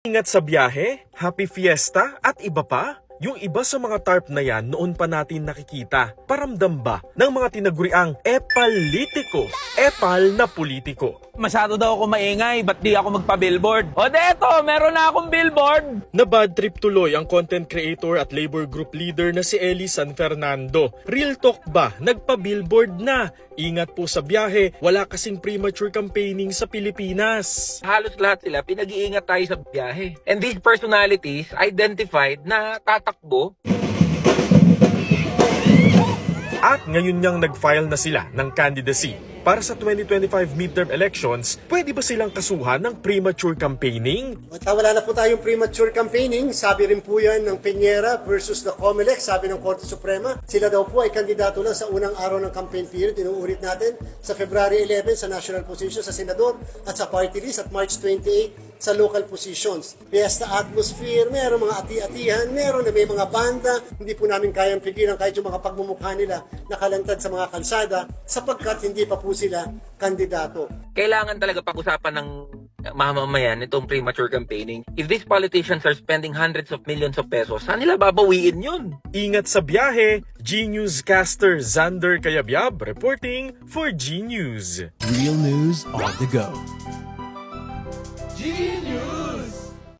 Ingat sa biyahe, happy fiesta at iba pa? Yung iba sa mga tarp na yan noon pa natin nakikita. Paramdam ba ng mga tinaguriang epalitiko? Epal na politiko. Masyado daw ako maingay, ba't di ako magpa-billboard? O deto, meron na akong billboard! Na bad trip tuloy ang content creator at labor group leader na si Eli San Fernando. Real talk ba? Nagpa-billboard na. Ingat po sa biyahe, wala kasing premature campaigning sa Pilipinas. Halos lahat sila, pinag-iingat tayo sa biyahe. And these personalities identified na tatakbo At ngayon niyang nag-file na sila ng candidacy. Para sa 2025 midterm elections, pwede ba silang kasuhan ng premature campaigning? At ah, wala na po tayong premature campaigning. Sabi rin po yan ng Peñera versus the COMELEC, sabi ng Korte Suprema. Sila daw po ay kandidato lang sa unang araw ng campaign period. Inuulit natin sa February 11 sa national position sa Senador at sa party list at March 28 sa local positions. Fiesta atmosphere, meron mga ati-atihan, meron na may mga banda. Hindi po namin kayang pigilan kahit yung mga pagmumukha nila nakalantad sa mga kalsada sapagkat hindi pa po sila kandidato. kailangan talaga pag-usapan ng mamamayan itong premature campaigning. If these politicians are spending hundreds of millions of pesos, saan nila babawiin yun? Ingat sa biyahe, G-Newscaster Xander Kayabyab reporting for G-News. Real news on the go. Genius!